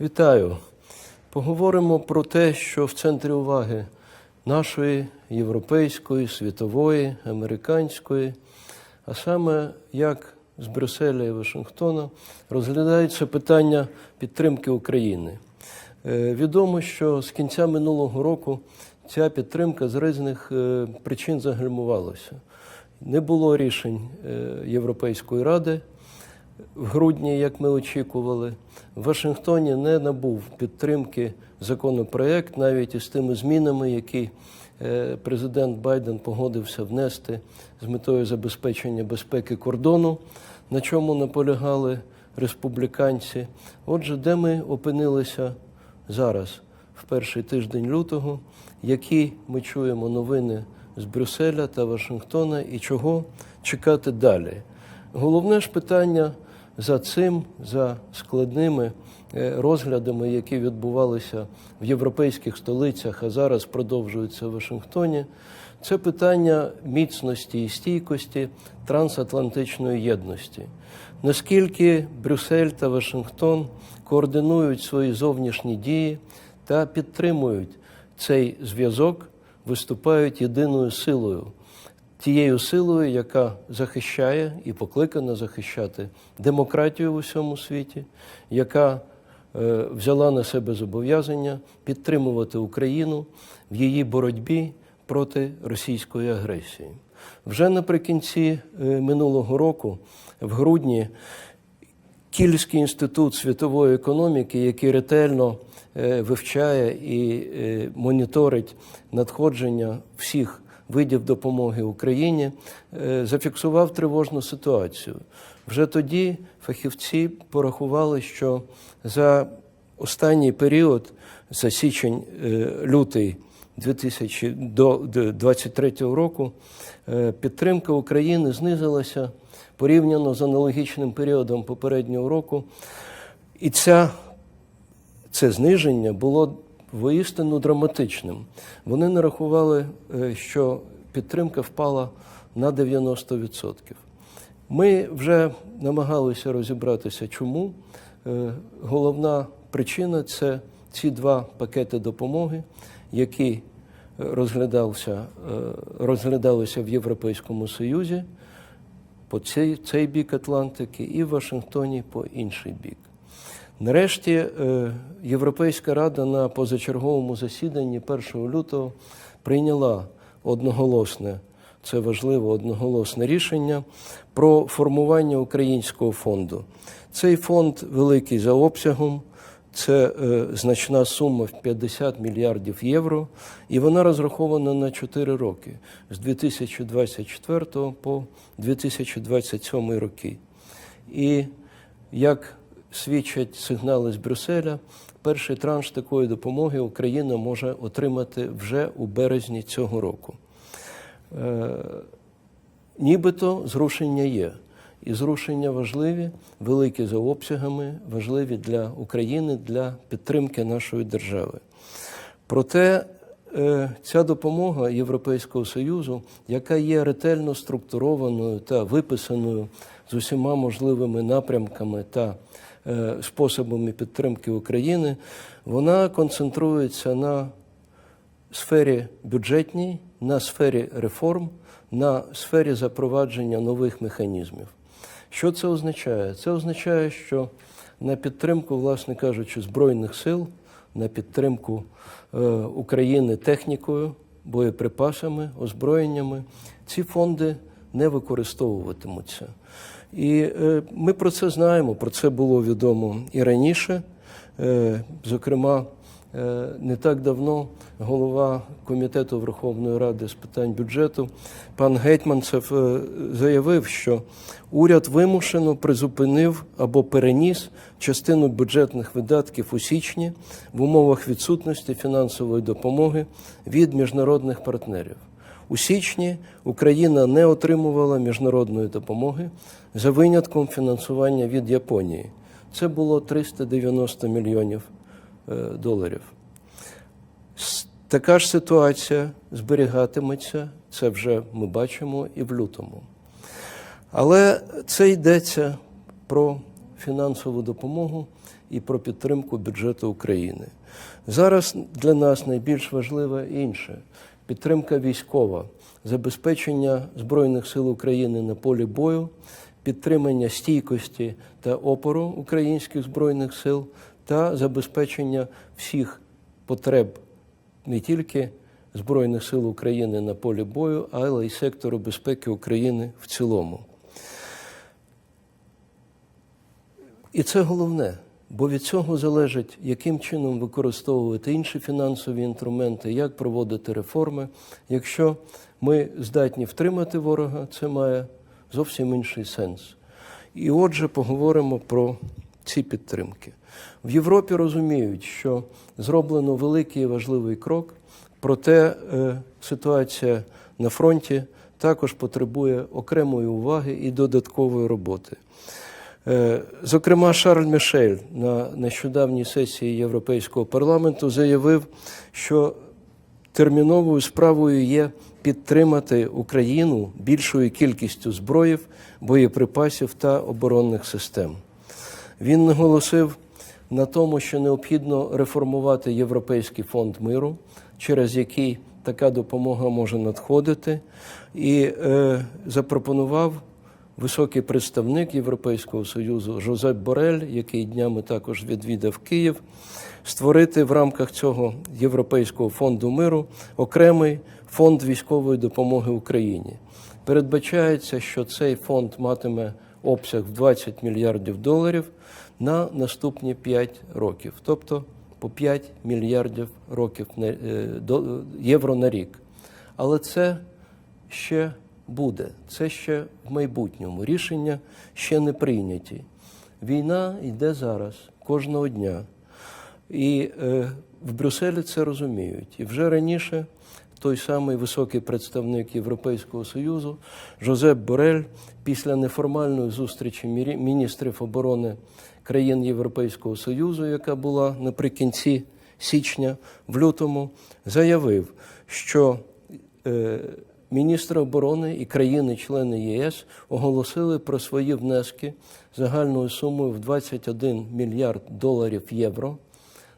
Вітаю. Поговоримо про те, що в центрі уваги нашої європейської, світової, американської, а саме як з Брюсселя і Вашингтона розглядається питання підтримки України. Е, Відомо, що з кінця минулого року ця підтримка з різних е, причин загальмувалася. Не було рішень е, Європейської ради в грудні, як ми очікували. В Вашингтоні не набув підтримки законопроект, навіть із тими змінами, які е, президент Байден погодився внести з метою забезпечення безпеки кордону, на чому наполягали республіканці. Отже, де ми опинилися зараз, в перший тиждень лютого, які ми чуємо новини з Брюсселя та Вашингтона і чого чекати далі. Головне ж питання за цим, за складними е, розглядами, які відбувалися в європейських столицях, а зараз продовжуються в Вашингтоні, це питання міцності і стійкості трансатлантичної єдності. Наскільки Брюссель та Вашингтон координують свої зовнішні дії та підтримують цей зв'язок, виступають єдиною силою тією силою, яка захищає і покликана захищати демократію в усьому світі, яка е, взяла на себе зобов'язання підтримувати Україну в її боротьбі проти російської агресії. Вже наприкінці е, минулого року, в грудні, Кільський інститут світової економіки, який ретельно е, вивчає і е, моніторить надходження всіх видів допомоги Україні, е, зафіксував тривожну ситуацію. Вже тоді фахівці порахували, що за останній період, за січень-лютий 2023 року, е, підтримка України знизилася порівняно з аналогічним періодом попереднього року. І ця, це зниження було воістину драматичним. Вони нарахували, е, що підтримка впала на 90%. Ми вже намагалися розібратися, чому. Е, Головна причина це ці два пакети допомоги, які розглядалися, е, розглядалися в Європейському Союзі по цей, цей бік Атлантики і в Вашингтоні по інший бік. Нарешті е, Європейська рада на позачерговому засіданні 1 лютого прийняла одноголосне, це важливо, одноголосне рішення про формування українського фонду. Цей фонд великий за обсягом, це е, значна сума в 50 мільярдів євро, і вона розрахована на 4 роки з 2024 по 2027 роки. І як свідчать сигнали з Брюсселя, перший транш такої допомоги Україна може отримати вже у березні цього року. Е, Нібито зрушення є. І зрушення важливі, великі за обсягами, важливі для України, для підтримки нашої держави. Проте е, ця допомога Європейського Союзу, яка є ретельно структурованою та виписаною з усіма можливими напрямками та способами підтримки України, вона концентрується на сфері бюджетній, на сфері реформ, на сфері запровадження нових механізмів. Що це означає? Це означає, що на підтримку, власне кажучи, Збройних сил, на підтримку е, України технікою, боєприпасами, озброєннями, ці фонди не використовуватимуться. І е, ми про це знаємо, про це було відомо і раніше. Е, зокрема, Е, Не так давно голова комітету Верховної Ради з питань бюджету пан Гетьманцев заявив, що уряд вимушено призупинив або переніс частину бюджетних видатків у січні в умовах відсутності фінансової допомоги від міжнародних партнерів. У січні Україна не отримувала міжнародної допомоги за винятком фінансування від Японії. Це було 390 мільйонів е, доларів. Така ж ситуація зберігатиметься, це вже ми бачимо і в лютому. Але це йдеться про фінансову допомогу, і про підтримку бюджету України. Зараз для нас найбільш важливе інше підтримка військова, забезпечення Збройних сил України на полі бою, підтримання стійкості та опору українських збройних сил та забезпечення всіх потреб не тільки Збройних сил України на полі бою, але й сектору безпеки України в цілому. І це головне, бо від цього залежить, яким чином використовувати інші фінансові інструменти, як проводити реформи. Якщо ми здатні втримати ворога, це має зовсім інший сенс. І отже, поговоримо про ці підтримки. В Європі розуміють, що зроблено великий і важливий крок, проте е, ситуація на фронті також потребує окремої уваги і додаткової роботи. Е, Зокрема, Шарль Мішель на нещодавній сесії Європейського парламенту заявив, що терміновою справою є підтримати Україну більшою кількістю зброїв, боєприпасів та оборонних систем. Він наголосив на тому, що необхідно реформувати Європейський фонд миру, через який така допомога може надходити, і е, запропонував високий представник Європейського Союзу Жозеп Борель, який днями також відвідав Київ, створити в рамках цього Європейського фонду миру окремий фонд військової допомоги Україні. Передбачається, що цей фонд матиме обсяг в 20 мільярдів доларів на наступні 5 років, тобто по 5 мільярдів років е, євро на рік. Але це ще буде, це ще в майбутньому. Рішення ще не прийняті. Війна йде зараз, кожного дня. І е, в Брюсселі це розуміють. І вже раніше той самий високий представник Європейського Союзу Жозеп Борель після неформальної зустрічі міністрів оборони країн Європейського Союзу, яка була наприкінці січня, в лютому, заявив, що е, міністри оборони і країни-члени ЄС оголосили про свої внески загальною сумою в 21 мільярд доларів євро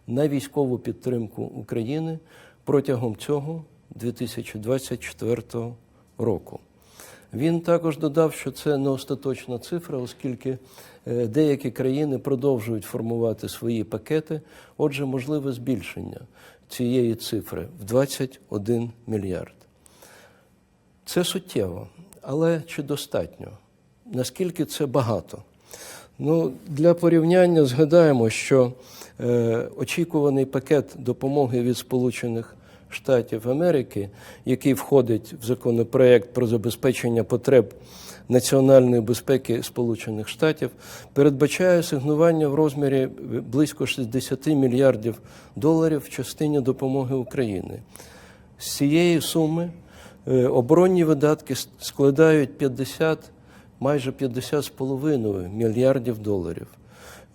на військову підтримку України протягом цього 2024 року. Він також додав, що це не остаточна цифра, оскільки е, деякі країни продовжують формувати свої пакети. Отже, можливе збільшення цієї цифри в 21 мільярд. Це суттєво, але чи достатньо? Наскільки це багато? Ну, для порівняння згадаємо, що е, очікуваний пакет допомоги від Сполучених Штатів Америки, який входить в законопроект про забезпечення потреб національної безпеки Сполучених Штатів, передбачає сигнування в розмірі близько 60 мільярдів доларів в частині допомоги України. З цієї суми е, оборонні видатки складають 50, майже 50,5 мільярдів доларів.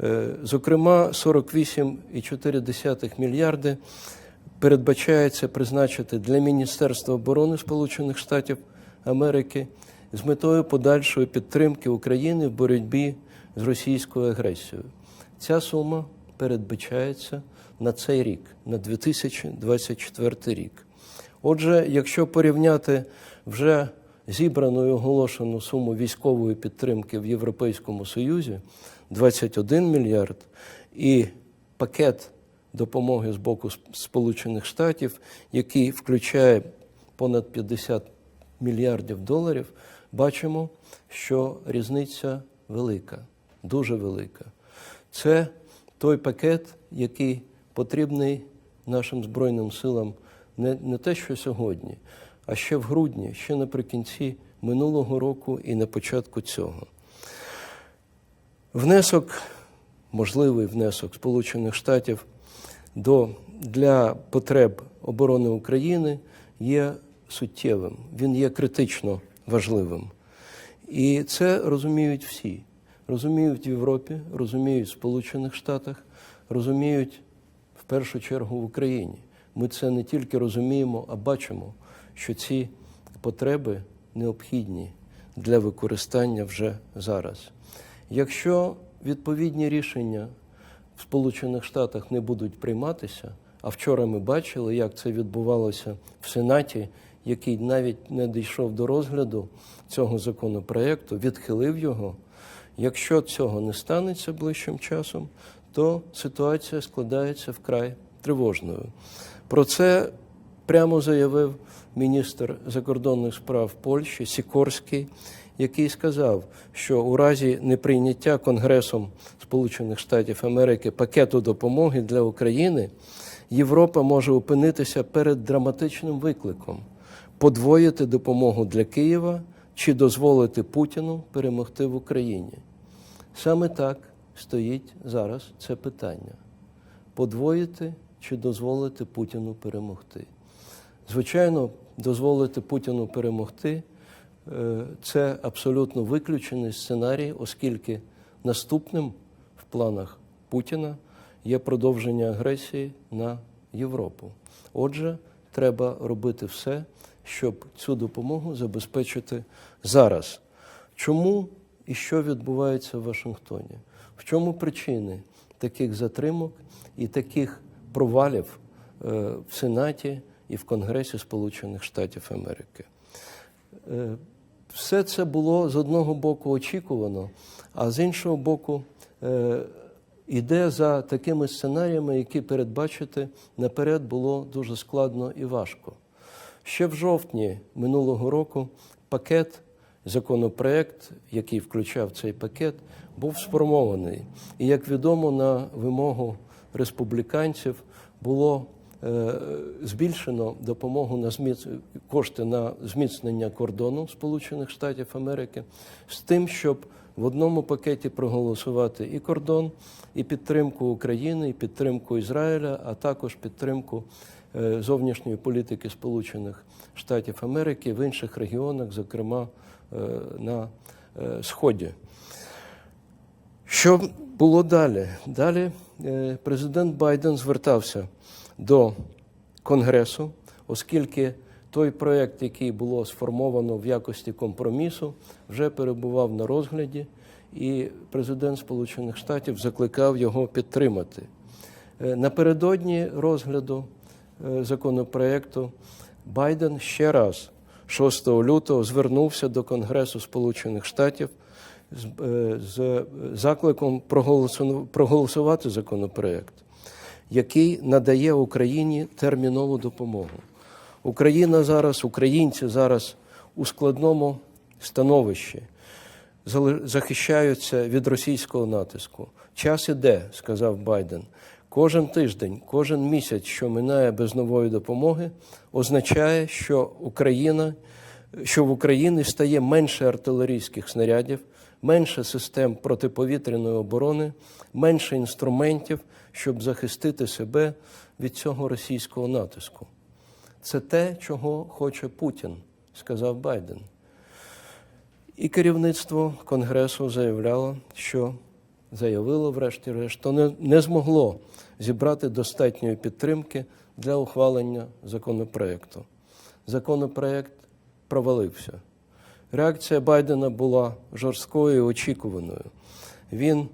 Е, Зокрема, 48,4 мільярди передбачається призначити для Міністерства оборони Сполучених Штатів Америки з метою подальшої підтримки України в боротьбі з російською агресією. Ця сума передбачається на цей рік, на 2024 рік. Отже, якщо порівняти вже зібрану і оголошену суму військової підтримки в Європейському Союзі 21 мільярд і пакет допомоги з боку Сп- Сполучених Штатів, який включає понад 50 мільярдів доларів, бачимо, що різниця велика, дуже велика. Це той пакет, який потрібний нашим Збройним силам не, не те, що сьогодні, а ще в грудні, ще наприкінці минулого року і на початку цього. Внесок, можливий внесок Сполучених Штатів до, для потреб оборони України є суттєвим, він є критично важливим. І це розуміють всі. Розуміють в Європі, розуміють в Сполучених Штатах, розуміють в першу чергу в Україні. Ми це не тільки розуміємо, а бачимо, що ці потреби необхідні для використання вже зараз. Якщо відповідні рішення в Сполучених Штатах не будуть прийматися. А вчора ми бачили, як це відбувалося в Сенаті, який навіть не дійшов до розгляду цього законопроекту, відхилив його. Якщо цього не станеться ближчим часом, то ситуація складається вкрай тривожною. Про це прямо заявив міністр закордонних справ Польщі Сікорський, який сказав, що у разі неприйняття Конгресом Сполучених Штатів Америки пакету допомоги для України Європа може опинитися перед драматичним викликом подвоїти допомогу для Києва чи дозволити Путіну перемогти в Україні. Саме так стоїть зараз це питання: подвоїти чи дозволити Путіну перемогти. Звичайно, дозволити Путіну перемогти це абсолютно виключений сценарій, оскільки наступним в планах Путіна є продовження агресії на Європу. Отже, треба робити все, щоб цю допомогу забезпечити зараз. Чому і що відбувається в Вашингтоні? В чому причини таких затримок і таких провалів е, в Сенаті і в Конгресі Сполучених Штатів Америки? Все це було з одного боку очікувано, а з іншого боку, е, іде за такими сценаріями, які передбачити наперед було дуже складно і важко. Ще в жовтні минулого року пакет, законопроект, який включав цей пакет, був сформований. І, як відомо, на вимогу республіканців було збільшено допомогу на зміц... кошти на зміцнення кордону Сполучених Штатів Америки з тим, щоб в одному пакеті проголосувати і кордон, і підтримку України, і підтримку Ізраїля, а також підтримку е, зовнішньої політики Сполучених Штатів Америки в інших регіонах, зокрема е, на е, Сході. Що було далі? Далі е, президент Байден звертався до Конгресу, оскільки той проєкт, який було сформовано в якості компромісу, вже перебував на розгляді, і президент Сполучених Штатів закликав його підтримати. Е, Напередодні розгляду е, законопроекту Байден ще раз 6 лютого звернувся до Конгресу Сполучених Штатів з, е, закликом проголосу- проголосувати законопроект, який надає Україні термінову допомогу. Україна зараз, українці зараз у складному становищі, захищаються від російського натиску. Час іде, сказав Байден. Кожен тиждень, кожен місяць, що минає без нової допомоги, означає, що Україна, що в Україні стає менше артилерійських снарядів, менше систем протиповітряної оборони, менше інструментів, щоб захистити себе від цього російського натиску. Це те, чого хоче Путін, сказав Байден. І керівництво Конгресу заявляло, що заявило, врешті-решт, не, не змогло зібрати достатньої підтримки для ухвалення законопроекту. Законопроект провалився. Реакція Байдена була жорсткою і очікуваною. Він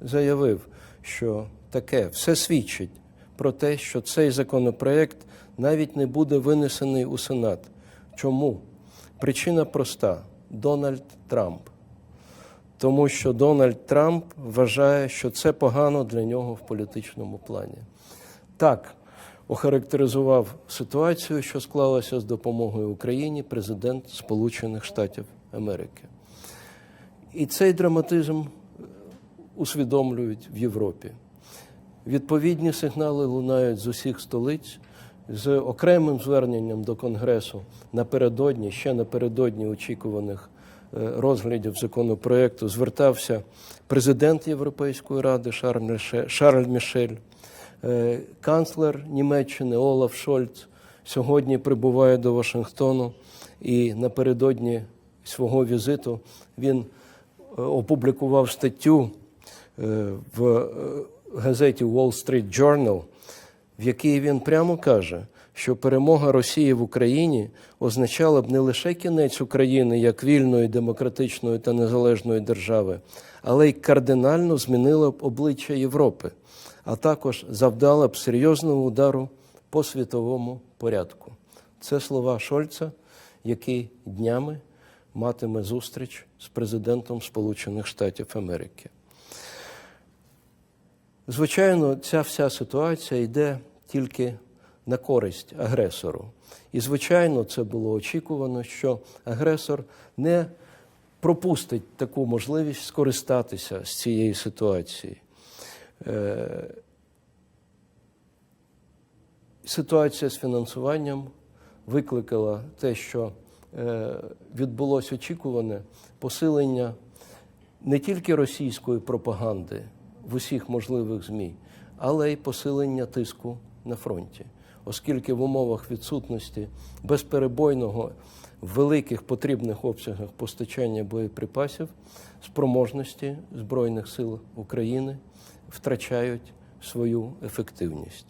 заявив, що таке все свідчить про те, що цей законопроект навіть не буде винесений у Сенат. Чому? Причина проста: Дональд Трамп. Тому що Дональд Трамп вважає, що це погано для нього в політичному плані. Так охарактеризував ситуацію, що склалася з допомогою Україні президент Сполучених Штатів Америки. І цей драматизм усвідомлюють в Європі. Відповідні сигнали лунають з усіх столиць. З окремим зверненням до Конгресу напередодні, ще напередодні очікуваних е, розглядів законопроекту, звертався президент Європейської ради Шарль Мішель, е, канцлер Німеччини Олаф Шольц сьогодні прибуває до Вашингтону і напередодні свого візиту він е, опублікував статтю в газеті Wall Street Journal, в якій він прямо каже, що перемога Росії в Україні означала б не лише кінець України як вільної, демократичної та незалежної держави, але й кардинально змінила б обличчя Європи. а також завдала б серйозного удару по світовому порядку. Це слова Шольца, який днями матиме зустріч з президентом Сполучених Штатів Америки. Звичайно, ця вся ситуація йде тільки на користь агресору. І, звичайно, це було очікувано, що агресор не пропустить таку можливість скористатися з цієї ситуації. Е, Ситуація з фінансуванням викликала те, що е, відбулося очікуване посилення не тільки російської пропаганди в усіх можливих ЗМІ, але й посилення тиску на фронті, оскільки в умовах відсутності безперебойного в великих потрібних обсягах постачання боєприпасів спроможності Збройних сил України втрачають свою ефективність.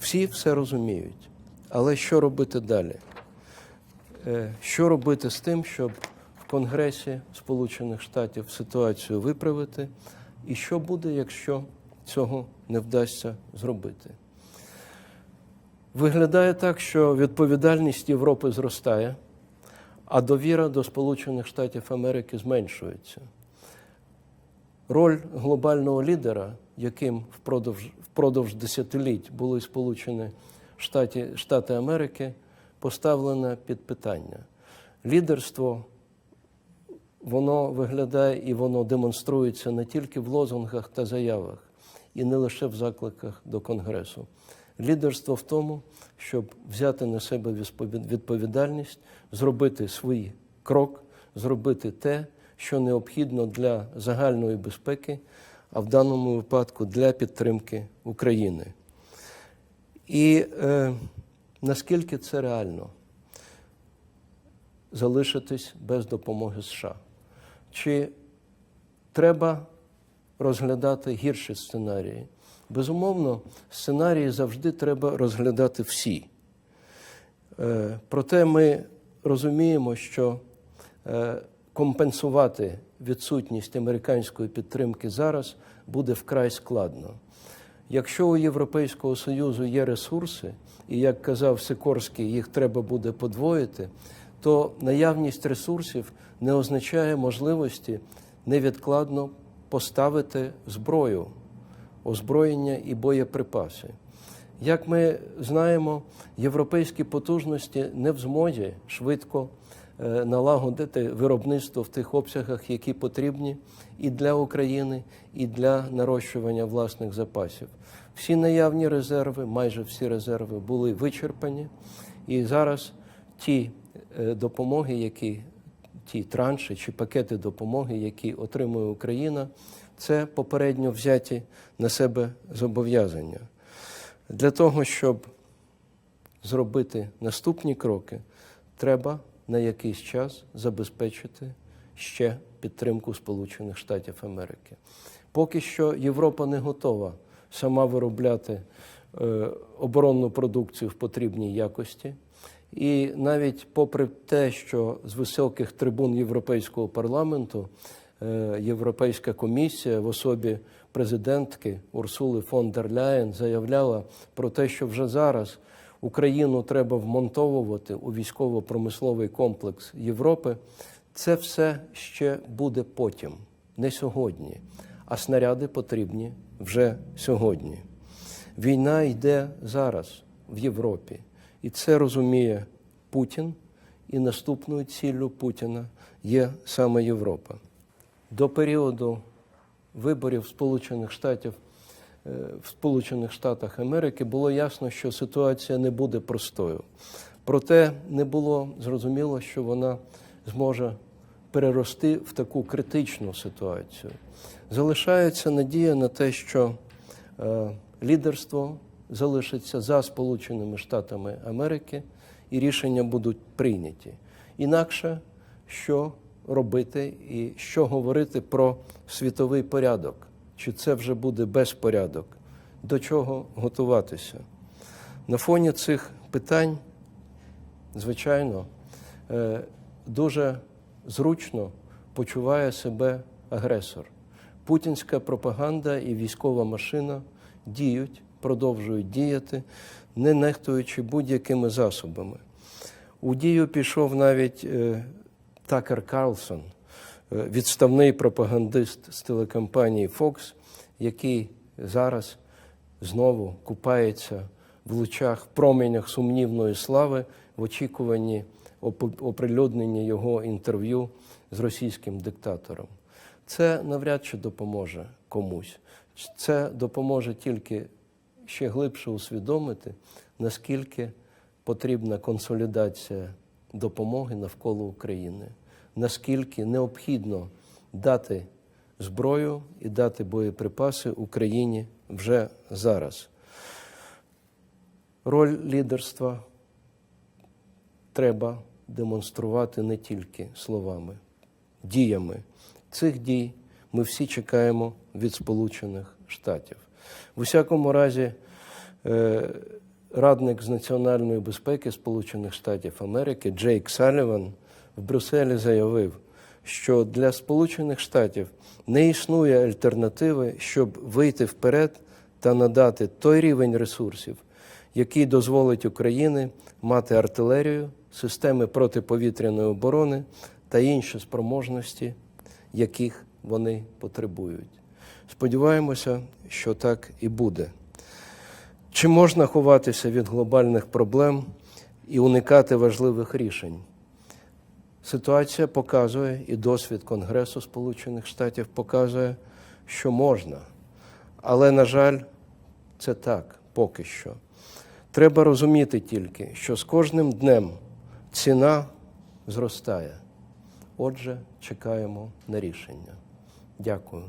Всі все розуміють. Але що робити далі? Е, Що робити з тим, щоб Конгресі Сполучених Штатів ситуацію виправити? І що буде, якщо цього не вдасться зробити? Виглядає так, що відповідальність Європи зростає, а довіра до Сполучених Штатів Америки зменшується. Роль глобального лідера, яким впродовж, впродовж десятиліть були Сполучені Штати, Штати Америки, поставлена під питання. Лідерство воно виглядає і воно демонструється не тільки в лозунгах та заявах, і не лише в закликах до Конгресу. Лідерство в тому, щоб взяти на себе відповідальність, зробити свій крок, зробити те, що необхідно для загальної безпеки, а в даному випадку для підтримки України. І е, наскільки це реально залишитись без допомоги США? Чи треба розглядати гірші сценарії? Безумовно, сценарії завжди треба розглядати всі. Е, проте ми розуміємо, що е, компенсувати відсутність американської підтримки зараз буде вкрай складно. Якщо у Європейського Союзу є ресурси, і як казав Сикорський, їх треба буде подвоїти, то наявність ресурсів не означає можливості невідкладно поставити зброю, озброєння і боєприпаси. Як ми знаємо, європейські потужності не в змозі швидко е, налагодити виробництво в тих обсягах, які потрібні і для України, і для нарощування власних запасів. Всі наявні резерви, майже всі резерви були вичерпані, і зараз ті е, допомоги, які ті транші чи пакети допомоги, які отримує Україна, це попередньо взяті на себе зобов'язання. Для того, щоб зробити наступні кроки, треба на якийсь час забезпечити ще підтримку Сполучених Штатів Америки. Поки що Європа не готова сама виробляти е, оборонну продукцію в потрібній якості. І навіть попри те, що з високих трибун Європейського парламенту е, Європейська комісія в особі президентки Урсули фон дер Ляєн заявляла про те, що вже зараз Україну треба вмонтовувати у військово-промисловий комплекс Європи, це все ще буде потім, не сьогодні, а снаряди потрібні вже сьогодні. Війна йде зараз в Європі, і це розуміє Путін. І наступною ціллю Путіна є саме Європа. До періоду виборів Сполучених Штатів е, в Сполучених Штатах Америки було ясно, що ситуація не буде простою. Проте не було зрозуміло, що вона зможе перерости в таку критичну ситуацію. Залишається надія на те, що е, лідерство залишиться за Сполученими Штатами Америки і рішення будуть прийняті. Інакше що робити і що говорити про світовий порядок? Чи це вже буде безпорядок? До чого готуватися? На фоні цих питань, звичайно, е, дуже зручно почуває себе агресор. Путінська пропаганда і військова машина діють, продовжують діяти, не нехтуючи будь-якими засобами. У дію пішов навіть е, Такер Карлсон, е, відставний пропагандист з телекомпанії Fox, який зараз знову купається в лучах, в променях сумнівної слави в очікуванні оприлюднення його інтерв'ю з російським диктатором. Це навряд чи допоможе комусь. Це допоможе тільки ще глибше усвідомити, наскільки потрібна консолідація допомоги навколо України, наскільки необхідно дати зброю і дати боєприпаси Україні вже зараз. Роль лідерства треба демонструвати не тільки словами, діями. Цих дій ми всі чекаємо від Сполучених Штатів. В усякому разі, е, радник з національної безпеки Сполучених Штатів Америки Джейк Саліван в Брюсселі заявив, що для Сполучених Штатів не існує альтернативи, щоб вийти вперед та надати той рівень ресурсів, який дозволить Україні мати артилерію, системи протиповітряної оборони та інші спроможності, яких вони потребують. Сподіваємося, що так і буде. Чи можна ховатися від глобальних проблем і уникати важливих рішень? Ситуація показує, і досвід Конгресу Сполучених Штатів показує, що можна. Але, на жаль, це так поки що. Треба розуміти тільки, що з кожним днем ціна зростає. Отже, чекаємо на рішення. Дякую.